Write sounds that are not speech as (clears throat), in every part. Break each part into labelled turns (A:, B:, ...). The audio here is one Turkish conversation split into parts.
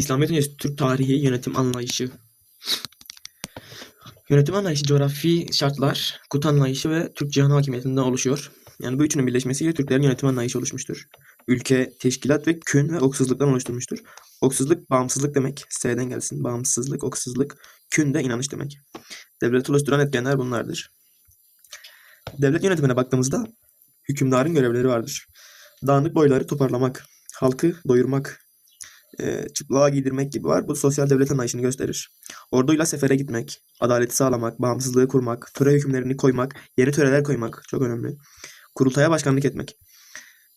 A: İslamiyet öncesi Türk tarihi yönetim anlayışı. Yönetim anlayışı coğrafi şartlar, kut anlayışı ve Türk cihan hakimiyetinden oluşuyor. Yani bu üçünün birleşmesiyle Türklerin yönetim anlayışı oluşmuştur. Ülke, teşkilat ve kün ve oksuzluktan oluşturmuştur. Oksuzluk bağımsızlık demek. S'den gelsin. Bağımsızlık, oksuzluk. Kün de inanış demek. Devleti oluşturan etkenler bunlardır. Devlet yönetimine baktığımızda hükümdarın görevleri vardır. Dağınık boyları toparlamak, halkı doyurmak, e, çıplığa giydirmek gibi var. Bu sosyal devlet anlayışını gösterir. Orduyla sefere gitmek, adaleti sağlamak, bağımsızlığı kurmak, töre hükümlerini koymak, yeni töreler koymak çok önemli. Kurultaya başkanlık etmek.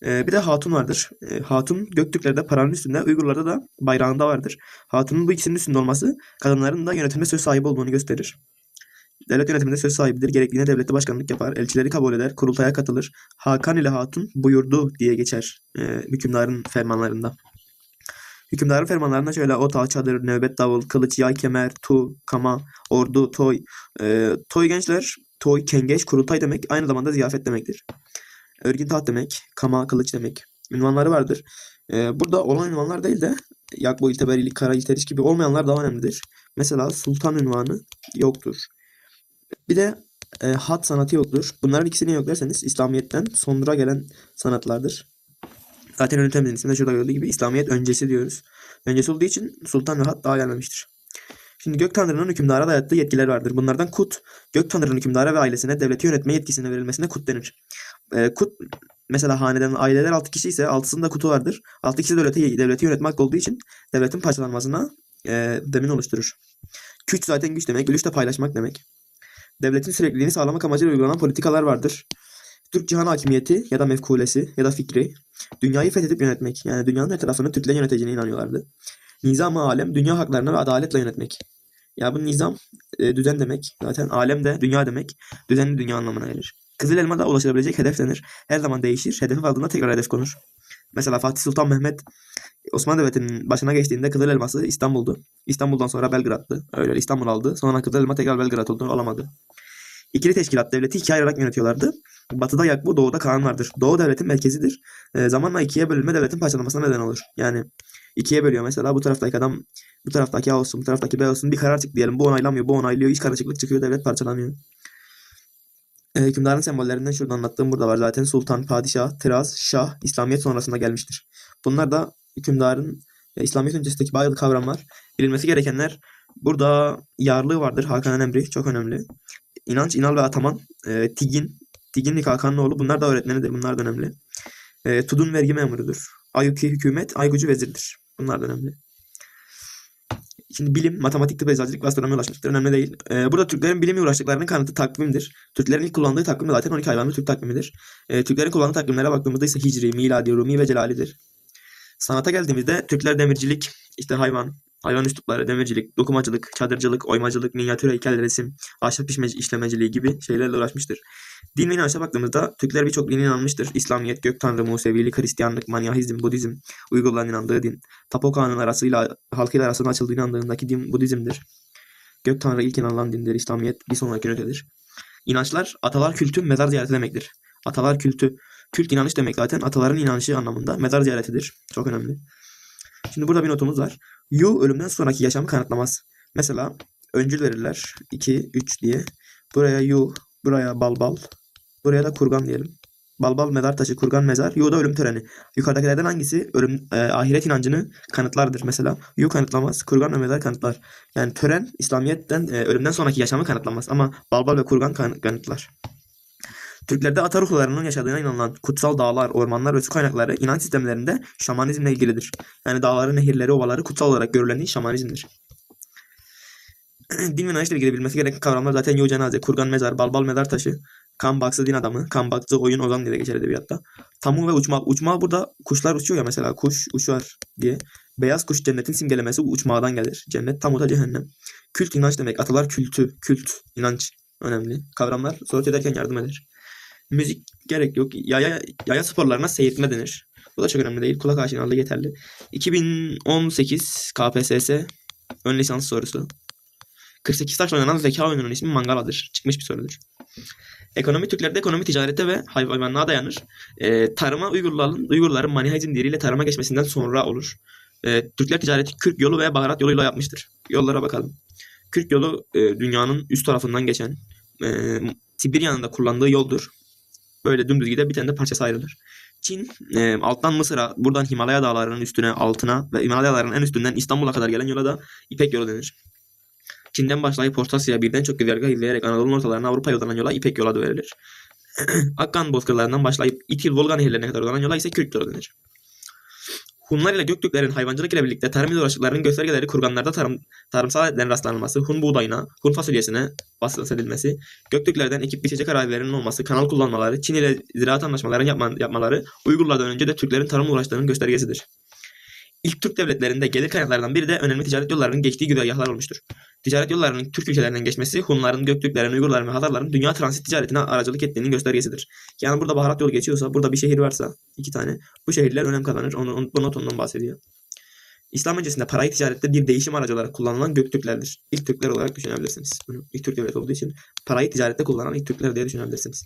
A: E, bir de hatun vardır. E, hatun Göktürklerde paranın üstünde, Uygurlarda da bayrağında vardır. Hatunun bu ikisinin üstünde olması kadınların da yönetimde söz sahibi olduğunu gösterir. Devlet yönetiminde söz sahibidir. Gerektiğinde devlette başkanlık yapar. Elçileri kabul eder. Kurultaya katılır. Hakan ile Hatun buyurdu diye geçer e, hükümdarın fermanlarında. Hükümdarın fermanlarında şöyle ota, çadır, nöbet davul, kılıç, yay, kemer, tu, kama, ordu, toy. E, toy gençler, toy, kengeç, kurultay demek. Aynı zamanda ziyafet demektir. Örgün taht demek. Kama, kılıç demek. Ünvanları vardır. E, burada olan ünvanlar değil de Yakbo, İlteberilik, Kara, İlteriş gibi olmayanlar daha önemlidir. Mesela sultan ünvanı yoktur. Bir de e, hat sanatı yoktur. Bunların ikisini yok derseniz İslamiyet'ten sonra gelen sanatlardır. Zaten yönetemin isminde şurada gördüğü gibi İslamiyet öncesi diyoruz. Öncesi olduğu için sultan ve hat daha gelmemiştir. Şimdi gök tanrının hükümdara dayattığı yetkiler vardır. Bunlardan kut, gök tanrının hükümdara ve ailesine devleti yönetme yetkisine verilmesine kut denir. E, kut mesela haneden aileler 6 kişi ise 6'sında kutu vardır. 6 kişi devleti, devleti yönetme olduğu için devletin parçalanmasına e, demin oluşturur. Güç zaten güç demek, güç de paylaşmak demek. Devletin sürekliliğini sağlamak amacıyla uygulanan politikalar vardır. Türk cihan hakimiyeti ya da mefkulesi ya da fikri dünyayı fethedip yönetmek. Yani dünyanın her tarafını Türklerin yöneteceğine inanıyorlardı. Nizam-ı alem dünya haklarını ve adaletle yönetmek. Ya bu nizam e, düzen demek. Zaten alem de dünya demek. Düzenli dünya anlamına gelir. Kızıl elma da ulaşılabilecek hedef denir. Her zaman değişir. Hedefi vardığında tekrar hedef konur. Mesela Fatih Sultan Mehmet Osmanlı Devleti'nin başına geçtiğinde Kızıl Elması İstanbul'du. İstanbul'dan sonra Belgrad'dı. Öyle İstanbul aldı. Sonra Kızıl Elma tekrar Belgrad oldu. Olamadı. İkili teşkilat devleti ikiye ayırarak yönetiyorlardı. Batıda Yakbu, doğuda Kaan vardır. Doğu devletin merkezidir. E, zamanla ikiye bölünme devletin parçalanmasına neden olur. Yani ikiye bölüyor mesela bu taraftaki adam bu taraftaki A olsun, bu taraftaki B olsun bir karar çık diyelim. Bu onaylamıyor, bu onaylıyor. İç karışıklık çıkıyor, devlet parçalanıyor. E, hükümdarın sembollerinden şurada anlattığım burada var zaten. Sultan, padişah, tiraz, şah, İslamiyet sonrasında gelmiştir. Bunlar da hükümdarın e, İslamiyet öncesindeki bazı kavramlar. Bilinmesi gerekenler burada yarlığı vardır. Hakan'ın emri çok önemli. İnanç, İnal ve Ataman, e, Tigin, Tiginlik Hakan'ın oğlu bunlar da öğretmenidir. Bunlar da önemli. E, Tudun vergi memurudur. Ayuki hükümet, Aygucu vezirdir. Bunlar da önemli. Şimdi bilim, matematik, tıp, eczacılık ve astronomi ulaşmıştır. Önemli değil. Ee, burada Türklerin bilimle uğraştıklarının kanıtı takvimdir. Türklerin ilk kullandığı takvim zaten 12 hayvanlı Türk takvimidir. Ee, Türklerin kullandığı takvimlere baktığımızda ise Hicri, Miladi, Rumi ve Celali'dir. Sanata geldiğimizde Türkler demircilik, işte hayvan, hayvan üslupları, demircilik, dokumacılık, çadırcılık, oymacılık, minyatür heykel, resim, ahşap işlemeciliği gibi şeylerle uğraşmıştır. Din ve inanışa baktığımızda Türkler birçok dine inanmıştır. İslamiyet, Gök Tanrı, Musevilik, Hristiyanlık, Manyahizm, Budizm, Uygurların inandığı din. Tapoka'nın arasıyla halkıyla arasında açıldığı inandığındaki din Budizm'dir. Gök Tanrı ilk inanılan dindir. İslamiyet bir sonraki ötedir. İnançlar, atalar kültü, mezar ziyareti demektir. Atalar kültü, kült inanış demek zaten. Ataların inanışı anlamında mezar ziyaretidir. Çok önemli. Şimdi burada bir notumuz var. Yu ölümden sonraki yaşamı kanıtlamaz. Mesela öncül verirler. 2, 3 diye. Buraya yu, buraya balbal, buraya da kurgan diyelim. Balbal mezar taşı, kurgan mezar, yu da ölüm töreni. Yukarıdakilerden hangisi ölüm e, ahiret inancını kanıtlardır mesela? Yu kanıtlamaz, kurgan ve mezar kanıtlar. Yani tören İslamiyet'ten e, ölümden sonraki yaşamı kanıtlamaz ama balbal ve kurgan kan- kanıtlar. Türklerde ata ruhlarının yaşadığına inanılan kutsal dağlar, ormanlar ve su kaynakları inanç sistemlerinde şamanizmle ilgilidir. Yani dağları, nehirleri, ovaları kutsal olarak görülen şamanizmdir. (clears throat) din ve inançla ilgili bilmesi gereken kavramlar zaten yu cenaze, kurgan mezar, balbal mezar taşı, kan baksı din adamı, kan baksı oyun ozan diye geçer edebiyatta. Tamu ve uçma. Uçma burada kuşlar uçuyor ya mesela kuş uçar diye. Beyaz kuş cennetin simgelemesi uçmağdan gelir. Cennet tamu da cehennem. Kült inanç demek. Atalar kültü, kült, inanç önemli. Kavramlar soru çözerken yardım eder. Müzik gerek yok. Yaya, yaya sporlarına seyirtme denir. Bu da çok önemli değil. Kulak aşinalığı yeterli. 2018 KPSS ön lisans sorusu. 48 taşla oynanan zeka oyununun ismi Mangala'dır. Çıkmış bir sorudur. Ekonomi Türklerde ekonomi ticarete ve hayvanlığa dayanır. Ee, tarıma Uygurların, Uygurların Manihizm diliyle tarıma geçmesinden sonra olur. E, Türkler ticareti Kürk yolu ve baharat yoluyla yapmıştır. Yollara bakalım. Kürk yolu e, dünyanın üst tarafından geçen e, Sibirya'nın da kullandığı yoldur. Böyle dümdüz gider bir tane de parçası ayrılır. Çin e, alttan Mısır'a buradan Himalaya dağlarının üstüne altına ve Himalaya dağlarının en üstünden İstanbul'a kadar gelen yola da İpek yolu denir. Çin'den başlayıp Orta Asya'ya birden çok güzergah izleyerek Anadolu'nun ortalarına Avrupa'ya uzanan yola İpek yolu adı verilir. (clears throat) Akkan bozkırlarından başlayıp İtil Volga nehirlerine kadar uzanan yola ise Kürk yolu denir. Hunlar ile Göktürklerin hayvancılık ile birlikte tarım ile göstergeleri kurganlarda tarım, tarımsal aletlerin rastlanması, Hun buğdayına, Hun fasulyesine bahsedilmesi, Göktürklerden ekip biçecek arazilerinin olması, kanal kullanmaları, Çin ile ziraat anlaşmalarını yapma, yapmaları, Uygurlardan önce de Türklerin tarımla uğraştığının göstergesidir. İlk Türk devletlerinde gelir kaynaklarından biri de önemli ticaret yollarının geçtiği güzergahlar olmuştur. Ticaret yollarının Türk ülkelerinden geçmesi Hunların, Göktürklerin, Uygurların ve Hazarların dünya transit ticaretine aracılık ettiğinin göstergesidir. Yani burada baharat yolu geçiyorsa, burada bir şehir varsa iki tane bu şehirler önem kazanır. Onu, onu, bu not ondan bahsediyor. İslam öncesinde parayı ticarette bir değişim aracı olarak kullanılan Göktürklerdir. İlk Türkler olarak düşünebilirsiniz. İlk Türk devleti olduğu için parayı ticarette kullanan ilk Türkler diye düşünebilirsiniz.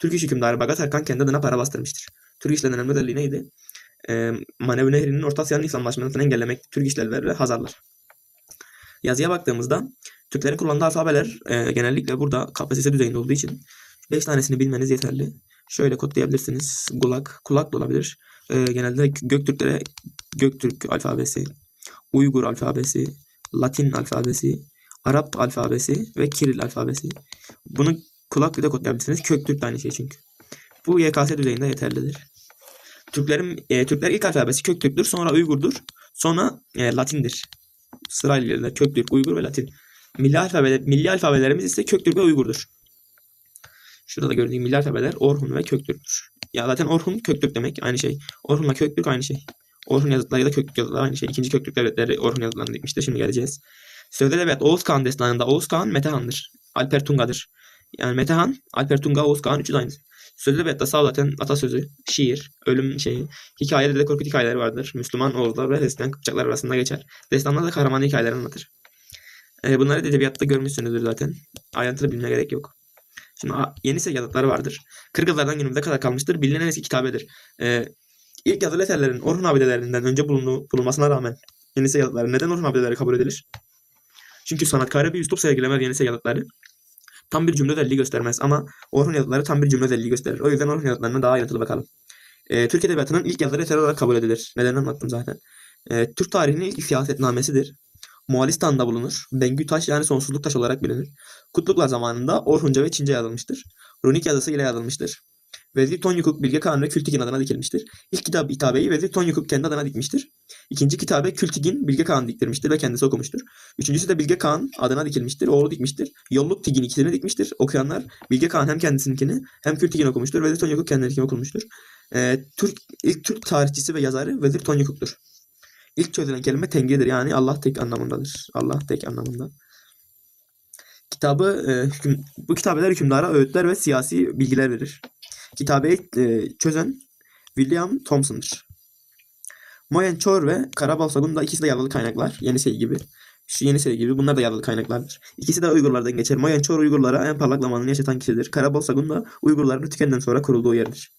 A: Türk iş hükümdarı Bagat Erkan kendi adına para bastırmıştır. Türk işlerinin önemli özelliği neydi? Ee, Manevi Nehri'nin Orta Asya'nın İslamlaşmasını engellemek Türk işler ve Hazarlar. Yazıya baktığımızda Türklerin kullandığı alfabeler e, genellikle burada KPSS düzeyinde olduğu için 5 tanesini bilmeniz yeterli. Şöyle kodlayabilirsiniz. Gulak, kulak da olabilir. E, genelde Göktürklere Göktürk alfabesi, Uygur alfabesi, Latin alfabesi, Arap alfabesi ve Kiril alfabesi. Bunu kulak de kodlayabilirsiniz. Köktürk de aynı şey çünkü. Bu YKS düzeyinde yeterlidir. Türklerin e, Türkler ilk alfabesi Köktürk'tür, sonra Uygur'dur, sonra e, Latin'dir. Sırayla. Köktürk, Uygur ve Latin. Milli alfabeler, milli alfabelerimiz ise Köktürk ve Uygur'dur. Şurada da gördüğüm milli alfabeler Orhun ve Köktürk'tür. Ya zaten Orhun Köktürk demek aynı şey. Orhun'la Köktürk aynı şey. Orhun yazıtları ya da Köktürk yazıtları aynı şey. İkinci Köktürk devletleri Orhun yazıtlarını dikmiştir. Şimdi geleceğiz. Sözde devlet Oğuz Kağan destanında Oğuz Kağan Metehan'dır. Alper Tunga'dır. Yani Metehan, Alper Tunga, Oğuz Kağan üçü de aynı. Sözde devlette sağ zaten atasözü, şiir, ölüm şeyi, hikayeleri de korkut hikayeleri vardır. Müslüman Oğuzlar ve Hristiyan Kıpçaklar arasında geçer. Destanlar da kahraman hikayeleri anlatır. E, bunları edebiyatta görmüşsünüzdür zaten. Ayrıntılı bilmeye gerek yok. Şimdi Yenisey yazıtları vardır. Kırgızlardan günümüze kadar kalmıştır. Bilinen eski kitabedir. E, ilk yazılı eserlerin Orhun abidelerinden önce bulunduğu, bulunmasına rağmen Yenisey yazıtları neden Orhun abideleri kabul edilir? Çünkü sanatkara bir üslup sergilemez Yenisey yazıtları. Tam bir cümle özelliği göstermez ama Orhun yazıtları tam bir cümle özelliği gösterir. O yüzden Orhun yazıtlarına daha ayrıntılı bakalım. E, Türk Edebiyatı'nın ilk yazıları eser olarak kabul edilir. Neden anlattım zaten. E, Türk tarihinin ilk siyasetnamesidir. Moğolistan'da bulunur. Bengü taş yani sonsuzluk taş olarak bilinir. Kutluklar zamanında Orhunca ve Çince yazılmıştır. Runik yazısı ile yazılmıştır. Vezir Tonyukuk Bilge Kağan ve Kültigin adına dikilmiştir. İlk kitap hitabeyi Vezir Tonyukuk kendi adına dikmiştir. İkinci kitabe Kültigin Bilge Kağan diktirmiştir ve kendisi okumuştur. Üçüncüsü de Bilge Kağan adına dikilmiştir. Oğlu dikmiştir. Yolluk Tigin ikisini dikmiştir. Okuyanlar Bilge Kağan hem kendisininkini hem Kültigin okumuştur. Vezir Tonyukuk kendininkini okumuştur. Ee, Türk, ilk Türk tarihçisi ve yazarı Vezir Tonyukuk'tur. İlk çözülen kelime Tengri'dir. Yani Allah tek anlamındadır. Allah tek anlamında. Kitabı e, hüküm, bu kitabeler hükümdara öğütler ve siyasi bilgiler verir. Kitabeyi çözen William Thompson'dır. Moyen Chor ve Karabalsagun da ikisi de yazılı kaynaklar. Yenisey gibi. Şu Yenisey gibi bunlar da yazılı kaynaklardır. İkisi de Uygurlardan geçer. Moyen Chor Uygurlara en parlak zamanını yaşatan kişidir. Karabalsagun da Uygurların tükenden sonra kurulduğu yerdir.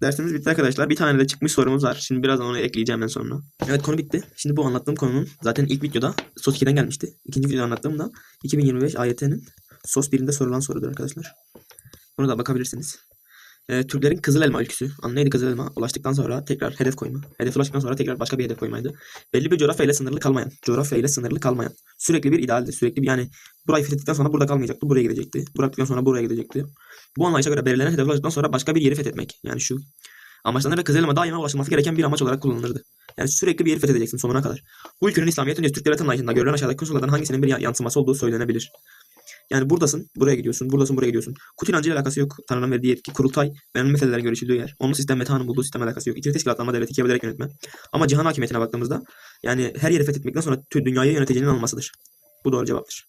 A: Dersimiz bitti arkadaşlar. Bir tane de çıkmış sorumuz var. Şimdi birazdan onu ekleyeceğim ben sonra. Evet konu bitti. Şimdi bu anlattığım konunun zaten ilk videoda SOS 2'den gelmişti. İkinci videoda anlattığım da 2025 AYT'nin SOS 1'inde sorulan sorudur arkadaşlar. Buna da bakabilirsiniz. Ee, Türklerin Kızıl Elma ülküsü. Anı neydi Kızıl Elma? Ulaştıktan sonra tekrar hedef koyma. Hedef ulaştıktan sonra tekrar başka bir hedef koymaydı. Belli bir coğrafyayla sınırlı kalmayan. Coğrafyayla sınırlı kalmayan. Sürekli bir idealdi. Sürekli bir yani burayı fethettikten sonra burada kalmayacaktı. Buraya gidecekti. Bıraktıktan sonra buraya gidecekti. Bu anlayışa göre belirlenen hedef ulaştıktan sonra başka bir yeri fethetmek. Yani şu amaçlanır ve Kızıl Elma daima ulaşılması gereken bir amaç olarak kullanılırdı. Yani sürekli bir yeri fethedeceksin sonuna kadar. Bu ülkenin İslamiyet öncesi Türk devlet anlayışında görülen aşağıdaki unsurlardan hangisinin bir yansıması olduğu söylenebilir. Yani buradasın, buraya gidiyorsun, buradasın, buraya gidiyorsun. Kut inancıyla alakası yok. Tanrı'nın verdiği yetki, kurultay, önemli meselelerin görüşüldüğü yer. Onun sistem Meta'nın bulduğu sistemle alakası yok. İkili teşkilatlanma, devleti ikiye bölerek yönetme. Ama cihan hakimiyetine baktığımızda yani her yeri fethetmekten sonra tüm dünyayı yöneteceğinin alınmasıdır. Bu doğru cevaptır.